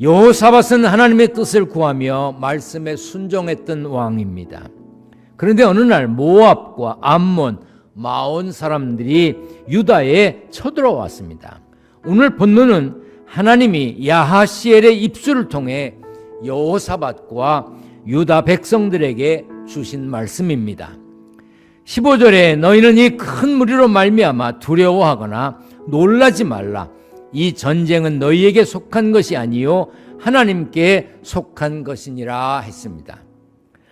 여호사밧은 하나님의 뜻을 구하며 말씀에 순종했던 왕입니다. 그런데 어느 날 모압과 암몬, 마온 사람들이 유다에 쳐들어왔습니다. 오늘 본문은 하나님이 야하시엘의 입술을 통해 여호사밧과 유다 백성들에게 주신 말씀입니다. 15절에 너희는 이 큰 무리로 말미암아 두려워하거나 놀라지 말라. 이 전쟁은 너희에게 속한 것이 아니요 하나님께 속한 것이니라 했습니다.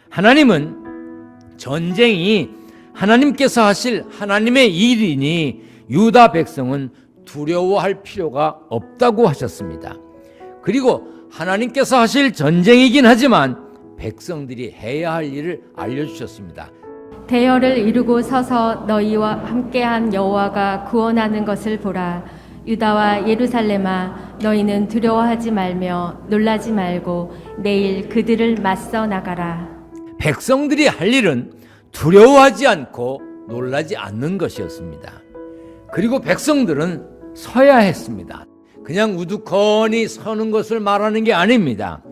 하나님은 전쟁이 하나님께서 하실 하나님의 일이니 유다 백성은 두려워할 필요가 없다고 하셨습니다. 그리고 하나님께서 하실 전쟁이긴 하지만 백성들이 해야 할 일을 알려주셨습니다. 대열을 이루고 서서 너희와 함께한 여호와가 구원하는 것을 보라. 유다와 예루살렘아 너희는 두려워하지 말며 놀라지 말고 내일 그들을 맞서 나가라. 백성들이 할 일은 두려워하지 않고 놀라지 않는 것이었습니다. 그리고 백성들은 서야 했습니다. 그냥 우두커니 서는 것을 말하는 게 아닙니다.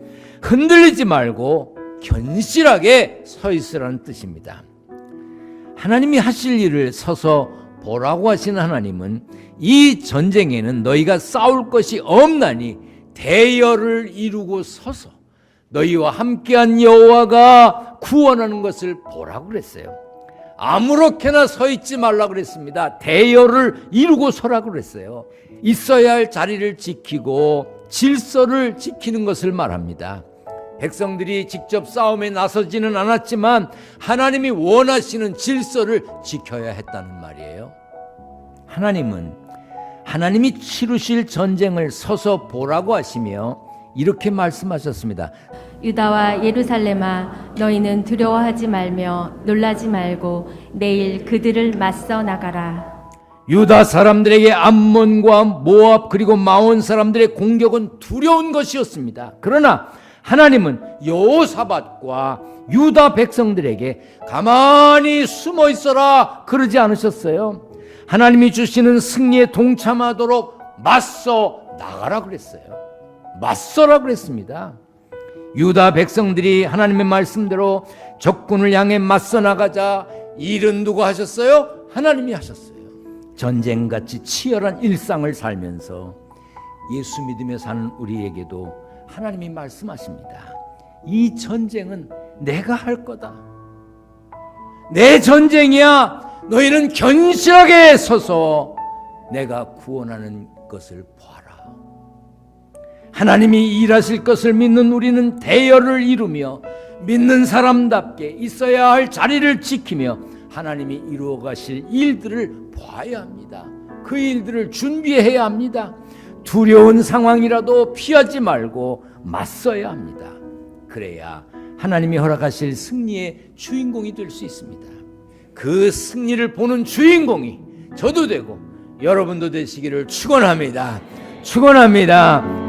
흔들리지 말고 견실하게 서 있으라는 뜻입니다. 하나님이 하실 일을 서서 보라고 하시는 하나님은 이 전쟁에는 너희가 싸울 것이 없나니 대열을 이루고 서서 너희와 함께한 여호와가 구원하는 것을 보라고 그랬어요. 아무렇게나 서 있지 말라 그랬습니다. 대열을 이루고 서라고 그랬어요. 있어야 할 자리를 지키고 질서를 지키는 것을 말합니다. 백성들이 직접 싸움에 나서지는 않았지만 하나님이 원하시는 질서를 지켜야 했다는 말이에요. 하나님은 하나님이 치르실 전쟁을 서서 보라고 하시며 이렇게 말씀하셨습니다. 유다와 예루살렘아 너희는 두려워하지 말며 놀라지 말고 내일 그들을 맞서 나가라. 유다 사람들에게 암몬과 모압 그리고 마온 사람들의 공격은 두려운 것이었습니다. 그러나 하나님은 여호사밧과 유다 백성들에게 가만히 숨어 있어라 그러지 않으셨어요. 하나님이 주시는 승리에 동참하도록 맞서 나가라 그랬어요. 맞서라 그랬습니다. 유다 백성들이 하나님의 말씀대로 적군을 향해 맞서 나가자 일은 누가 하셨어요? 하나님이 하셨어요. 전쟁같이 치열한 일상을 살면서 예수 믿으며 사는 우리에게도 하나님이 말씀하십니다. 이 전쟁은 내가 할 거다. 내 전쟁이야. 너희는 견실하게 서서 내가 구원하는 것을 봐라. 하나님이 일하실 것을 믿는 우리는 대열을 이루며 믿는 사람답게 있어야 할 자리를 지키며 하나님이 이루어 가실 일들을 봐야 합니다. 그 일들을 준비해야 합니다. 두려운 상황이라도 피하지 말고 맞서야 합니다. 그래야 하나님이 허락하실 승리의 주인공이 될 수 있습니다. 그 승리를 보는 주인공이 저도 되고 여러분도 되시기를 축원합니다. 축원합니다.